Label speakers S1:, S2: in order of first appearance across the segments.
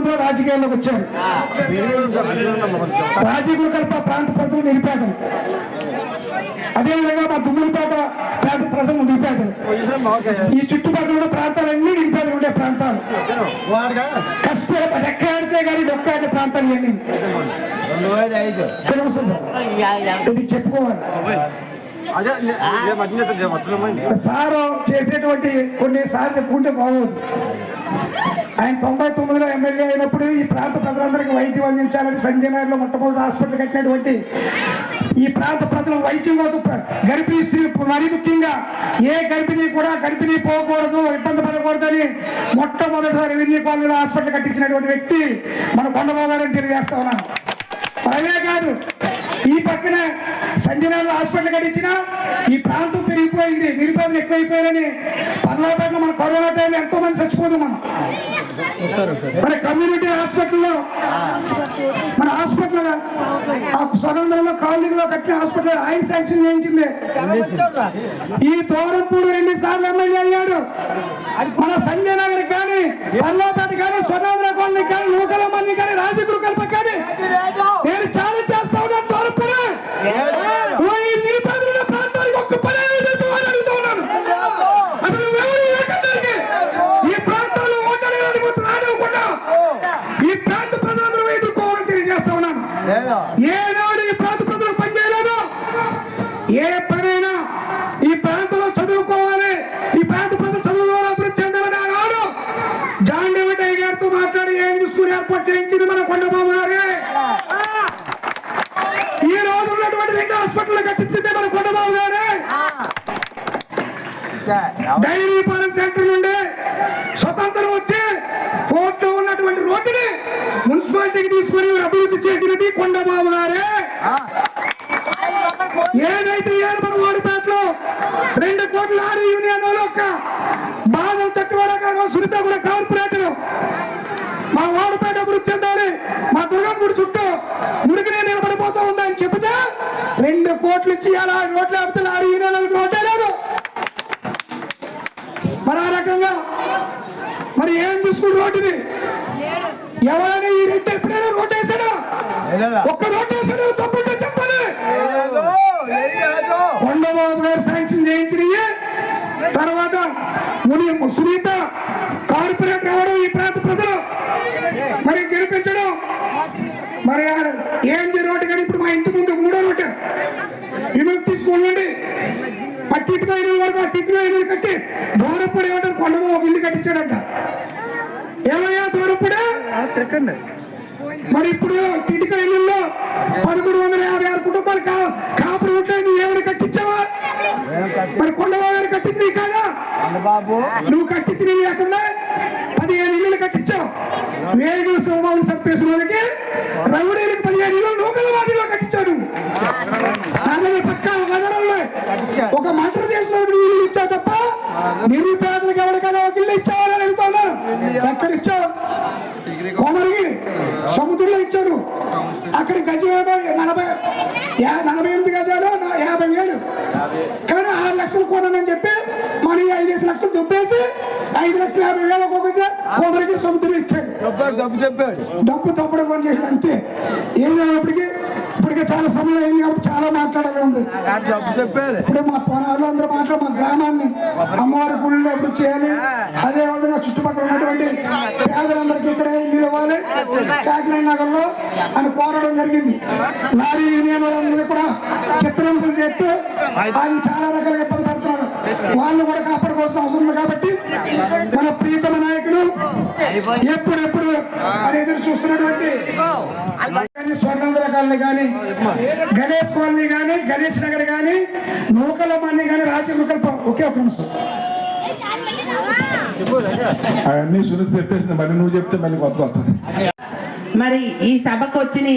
S1: తొమ్మిదిలో రాజకీయాల్లోకి వచ్చారు. రాజకీయ కల్ప ప్రాంత ప్రజలు నిలిపేదలు అదేవిధంగా మా దుమ్ములపేట పేద ప్రజలు నిలిపేదలు ఈ చుట్టుపక్కల ఉన్న ప్రాంతాలన్నీ నిలిపేదలు ఉండే ప్రాంతాలు. కష్ట రెక్కాడితే కానీ డొక్కాడే ప్రాంతాలు ఇవన్నీ. చెప్పుకోవాలి. సారు చేసేటువంటి కొన్ని సార్లు చెప్పుకుంటే బాగోదు. ఆయన తొంభై తొమ్మిదిలో ఎమ్మెల్యే అయినప్పుడు ఈ ప్రాంత ప్రజలందరికీ వైద్యం అందించాలని సంజయ్ నగర్లో మొట్టమొదటి హాస్పిటల్ కట్టినటువంటి ఈ ప్రాంత ప్రజలు వైద్యం కోసం గర్భిణీ స్త్రీ మరీ ముఖ్యంగా ఏ గర్భిణీ కూడా గర్భిణీ పోకూడదు ఇబ్బంది పడకూడదని మొట్టమొదటిసారి రెవెన్యూ కాలనీలో హాస్పిటల్ కట్టించినటువంటి వ్యక్తి మన కొండబాబు గారని తెలియజేస్తా ఉన్నాను. అవే కాదు ఈ పక్కన సంజనాలు హాస్పిటల్ కట్టించిన ఈ ప్రాంతం పెరిగిపోయింది నిరుపేదలు ఎక్కువైపోయారని పర్లోపేటలో మన కరోనా టైంలో ఎంతో మంది చచ్చిపోదు మనం. మన కమ్యూనిటీ హాస్పిటల్లో మన హాస్పిటల్ ఆ స్వతంత్రంలో కాలనీలో కట్టిన హాస్పిటల్ ఆయన శాంక్షన్ చేయించింది. ఈ తోరంపూడు రెండు సార్లు ఎమ్మెల్యే అయ్యాడు. మన సంజయ్ నగర్ కానీ పర్లోపేట కానీ స్వతంత్ర కాలనీ కానీ నూకల మంది కానీ రాజగురు కల్ప కానీ నేను చాలా చేస్తా ఉన్నాను దూరంపూడి ఓ ఈ నిరుపేదల ప్రాంతానికి ఒక్క పని చేసేవాడు అడుగుతా ఉన్నాను అసలు ఎవరు ఏకందరికి ఈ ప్రాంతాల్లో ఓటర్లు రానివ్వకుండా ఈ ప్రాంత ప్రజలందరూ ఎదుర్కోవాలని తెలియజేస్తా ఉన్నాను ఏనాడు ఈ ప్రాంత ప్రజలు పనిచేయలేదు ఏ పనైనా ఈ ప్రాంతంలో చదువుకోవాలి ఈ ప్రాంత ప్రజలు చదువులో అభివృద్ధి చెందాలని ఆనాడు జాన్ డెవిటై గారితో మాట్లాడి ఏం చూసుకుని ఏర్పాటు చేయించింది మన కొండబాబు గారే ఈ రోజు ఉన్నటువంటి రెండు హాస్పిటల్ కట్టించింది మన కొండబాబు గారే డైరీ పాలన సెంటర్ నుండి స్వతంత్రం వచ్చి కోర్టులో ఉన్నటువంటి రోడ్డుని మున్సిపాలిటీకి తీసుకొని అభివృద్ధి చేసినది కొండబాబు గారే. ఏదైతే ఏర్పడి వాడిపేటలో రెండు కోట్ల ఆరు యూనియన్ ఒక్క బాధలు తట్టుకోవడం సునీత కూడా కార్పొరేటర్ మా వాడిపేట అభివృద్ధి చెందాలి. మా దుర్గంపూడి చుట్టూ మురికినే నిలబడిపోతా ఉందని చెబితే రెండు కోట్లు ఇచ్చి అలా రోడ్లు ఆపితే ఆరు యూనియన్ మరి ఏం తీసుకుని రోడ్డుది ఎవరైనా ఈ రెడ్డి ఎప్పుడైనా రోడ్డు వేసాడా ఒక్క రోడ్డు వేసాడు తప్పుంటే చెప్పండి. కొండబాబు గారు శాంక్షన్ చేయించినవి తర్వాత ముని సునీత కార్పొరేటర్ ఎవరు? ఈ ప్రాంత ప్రజలు. మరి గెలిపించడం. మరి ఏంటి రోడ్డు కానీ ఇప్పుడు మా ఇంటి ముందు మూడో రోడ్డు. విముక్తి స్కూల్ నుండి పట్టింటి అయిన వరకు ఆ టిట్టు అయిన కట్టి దూరప్పుడు ఏమంటారు? కొండబాబు ఇల్లు కట్టించాడంట. మరి ఇప్పుడు టిటిక ఇళ్ళల్లో పదకొండు వందల యాభై ఆరు కుటుంబాలు కా కాపురం ఉంటాయి నువ్వు ఏమైనా కట్టించావా? మరి కొండబాబు గారు కట్టించి కాదా?
S2: బాబు
S1: నువ్వు కట్టించి లేకుండా పదిహేను ఇళ్ళు కట్టించావు. వేగు సోమాలు చంపేసిన వాళ్ళకి రౌడీలకు పదిహేను ఇళ్ళు నూకల వాటిలో కట్టించాడు పక్క నగరంలో ఒక మంటలు చేసిన ఇల్లు ఇచ్చావు తప్ప నిరుపేదలకు ఎవరికైనా ఒక ఇల్లు ఇచ్చావని అడుగుతున్నాను ఎక్కడ ఇచ్చావు కొమరికి సముద్రంలో ఇచ్చాడు అక్కడ గజం ఏమో నలభై యా- నలభై ఎనిమిది గజాలు నా- యాభై వేలు కానీ ఆరు లక్షలు కొనని చెప్పి మన ఈ ఐదేసి లక్షలు దుబ్బేసి ఐదు లక్షల యాభై వేలు ఒక్కొక్కటి కొమరికి సముద్రం ఇచ్చాడు
S2: డబ్బు చెప్పాడు.
S1: డబ్బు తప్పుడు కొని చేసింది అంతే. ఏం ఇప్పటికి చాలా సమయం అయింది కాబట్టి చాలా మాట్లాడాలి ఉంది. ఇప్పుడు మా పొలాలు అందరూ మాట్లాడు మా గ్రామాన్ని అమ్మవారి గుళ్ళు ఎప్పుడు చేయాలి? అదే విధంగా చుట్టుపక్కల ఉన్నటువంటి పేదలందరికీ ఇక్కడ ఇల్లు ఇవ్వాలి. కాకినాడ నగర్లో అని కోరడం జరిగింది. లారీ యూనియన్ వాళ్ళందరూ కూడా చిత్రహింసలు చేస్తూ ఆయన చాలా రకాలుగా ఇబ్బంది పడుతున్నారు. వాళ్ళు కూడా కాపాడుకోవాల్సిన అవసరం ఉంది కాబట్టి మన ప్రీతమ నాయకులు ఎప్పుడెప్పుడు అని ఎదురు చూస్తున్నటువంటి కానీ స్వర్ణందర కాలనీ కానీ గణేష్ కాలనీ కానీ గణేష్ నగర్ కానీ నూకల మన్ని కానీ రాజకీయ ఒకే ఒక నిమిషం.
S3: అవన్నీ సునీత చెప్పేసింది మరి నువ్వు చెప్తే మళ్ళీ కొత్త వస్తుంది
S4: మరి ఈ సభకు వచ్చిన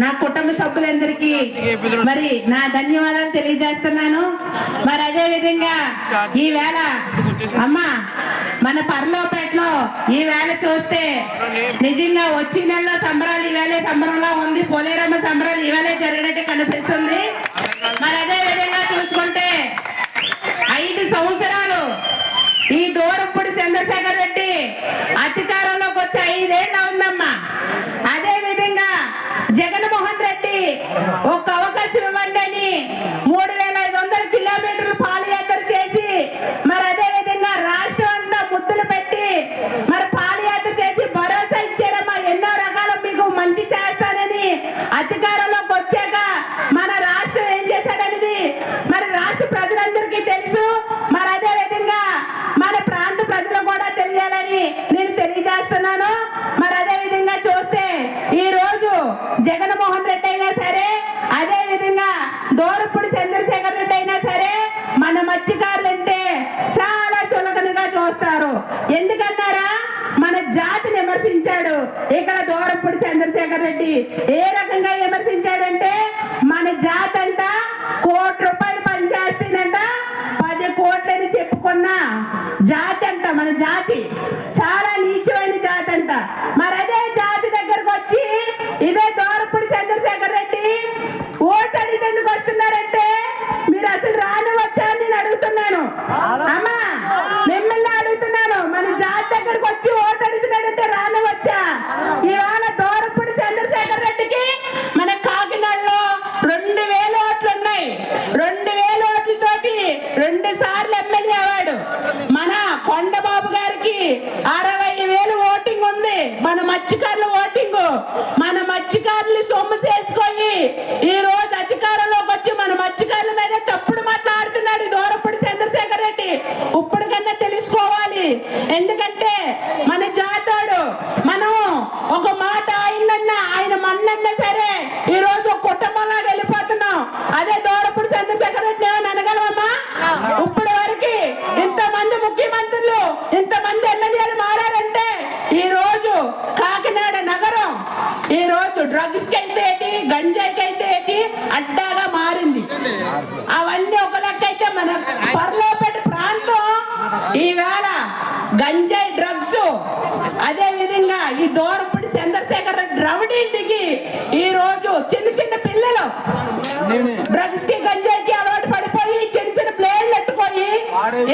S4: నా కుటుంబ సభ్యులందరికీ మరి నా ధన్యవాదాలు తెలియజేస్తున్నాను. మరి అదే విధంగా ఈ వేళ అమ్మ మన పర్లోపేటలో ఈ వేళ చూస్తే నిజంగా వచ్చే నెలలో సంబరాలు ఈ సంబరంలో ఉంది. పోలేరమ్మ సంబరాలు ఈ జరిగినట్టు కనిపిస్తుంది. మరి అదే విధంగా చూసుకుంటే ఐదు సంవత్సరాలు ఈ దూరప్పుడు చంద్రశేఖర్ రెడ్డి ఐదేళ్ళు అవుందమ్మా అధికారులంటే చాలా చులకనగా చూస్తారు. ఎందుకన్నారా? మన జాతిని విమర్శించాడు. ఇక్కడ దూరంపూడి చంద్రశేఖర్ రెడ్డి. ఏ రకంగా విమర్శించాడంటే మన జాతి అంట కోటి రూపాయలు పనిచేస్తుందంట పది కోట్లని చెప్పుకున్న జాతి అంట మన జాతి. చాలా నీచమైన జాతి అంట మరి అదే జాతి దగ్గరకు వచ్చి ఇదే దూరపు Yeah. రోజు అయితే ఏంటి గంజాయికి అయితే ఏంటి అడ్డాగా మారింది. అవన్నీ ఒక లెక్క అయితే మన పర్లోపేట ప్రాంతం. ఈవేళ గంజాయి డ్రగ్స్ అదే విధంగా ఈ దూరపుడి చంద్రశేఖర్ రెడ్డి రౌడీ దిగి ఈ రోజు చిన్న చిన్న పిల్లలు డ్రగ్స్కి గంజాయికి అలవాటు పడిపోయి చిన్న చిన్న ప్లేన్లు ఎట్టుకొని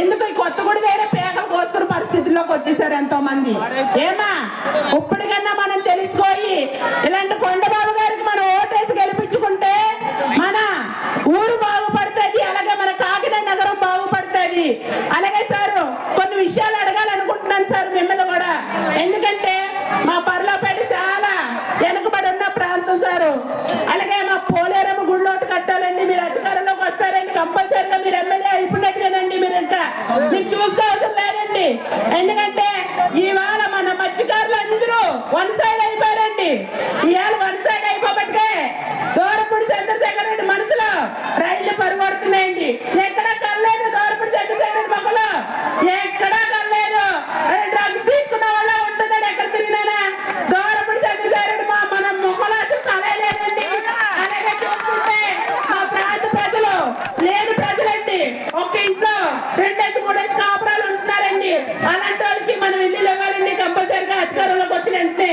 S4: ఎందుకు ఈ కొత్తగూడి దగ్గర పేకలు కోసుకున్న పరిస్థితుల్లోకి వచ్చేసారు ఎంతో మంది ఏమా? ఇప్పటికన్నా మనం తెలుసుకోయి ఇలా కొండబాబు గారికి మనం ఓటేసి గెలిపించుకుంటే మన ఊరు బాగుపడుతుంది అలాగే మన కాకినాడ నగరం బాగుపడుతుంది అలాగే సార్ కొన్ని విషయాలు అడగాలనుకుంటున్నాను సార్ మిమ్మల్ని కూడా ఎందుకంటే మా పర్లోపేట చాలా వెనుకబడి ఉన్న ప్రాంతం సారు అలాగే మా పోలేరమ్మ గుళ్ళో ఒకటి కట్టాలండి మీరు అధికారంలోకి వస్తారండి కంపల్సరీగా మీరు ఎమ్మెల్యే అయిపోయినట్లేనండి మీరు ఇంకా మీరు చూసుకోవాల్సిన లేదండి ఎందుకంటే ఇవాళ మన మత్స్యకారులు అందరూ వన్ సైడ్ అయిపోయారండి ఇవాళ వన్ సైడ్ అయిపోబట్టే దూరపుడి చంద్రశేఖర్ రెడ్డి మనసులో రైళ్ళు పరుగొడుతున్నాయండి ఎక్కడా కలలేదు దూరపుడి చంద్రశేఖర్ రెడ్డి మొక్కలు ఎక్కడా కలలేదు డ్రగ్స్ తీసుకున్న వాళ్ళ ఉంటున్నాడు ఎక్కడ తిరిగినా దూరపుడి చంద్రశేఖర్ రెడ్డి మా మన మొక్కలు అసలు కలలేదండి అలాగే చూసుకుంటే మా ప్రాంత ప్రజలు లేని ప్రజలండి ఒక ఇంట్లో రెండేసి మూడేసి కాపురాలు ఉంటున్నారండి అలాంటి వాళ్ళకి మనం ఇల్లు ఇవ్వాలండి కంపల్సరిగా అధికారంలోకి వచ్చిన వెంటనే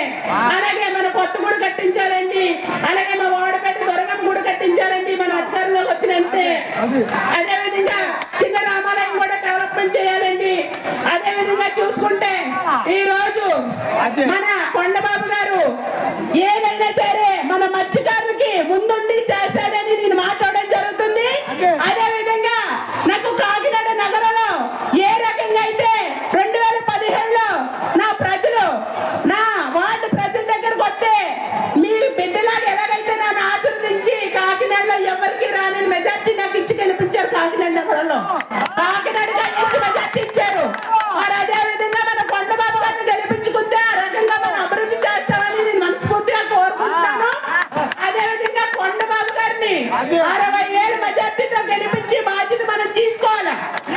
S4: అలాగే మన కొత్త గుడి కట్టించాలండి. అలాగే మా వాడపేట దొరకం గుడి కట్టించాలండి మన అధికారంలోకి వచ్చిన వెంటనే అదే. విధంగా చిన్న రామాలయం కూడా డెవలప్మెంట్ చేయాలండి. అదే విధంగా చూసుకుంటే ఈ రోజు మన కాకినాడ నగరంలో కాకినాడ మెజార్టీ ఇచ్చారు మరి అదే విధంగా మన కొండబాబు గారిని గెలిపించుకుంటే ఆ రకంగా మనం అభివృద్ధి చేస్తామని నేను మనస్ఫూర్తిగా కోరుకుంటున్నాను. అదే విధంగా కొండబాబు గారిని అరవై వేల మెజార్టీతో గెలిపించి బాధ్యత మనం తీసుకోవాలి?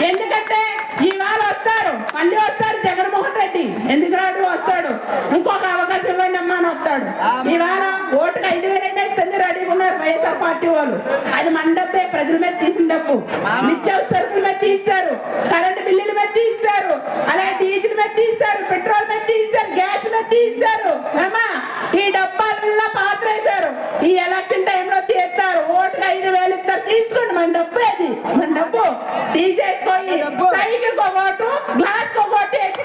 S4: ఎందుకంటే ఇవాళ వస్తారు. మళ్ళీ వస్తారు జగన్మోహన్ రెడ్డి. ఎందుకు రాడు? వస్తాడు. ఇంకొక అవకాశం ఇవ్వండి అమ్మా అని వస్తాడు. ఇవాళ ఓటుకు ఐదు వేలు వైఎస్ఆర్ పార్టీ వాళ్ళు. అది మన డబ్బే ప్రజల మీద తీసిన డబ్బు. నిత్యావసరకుల మీద తీస్తారు. కరెంట్ బిల్లుల మీద తీస్తారు. అలాగే డీజిల్ మీద తీస్తారు. పెట్రోల్ మీద తీస్తారు. గ్యాస్ మీద తీస్తారు. ఈ డబ్బాలల్లో పాత్ర వేశారు ఈ ఎలక్షన్ టైంలో తీస్తారు. ఓటుకు ఐదు వేలు ఇస్తారు. తీసుకోండి మన డబ్బు అది. మన డబ్బు. తీసేసుకొని సైకిల్ ఒక ఓటు గ్లాస్ ఒక ఓటు వేసి.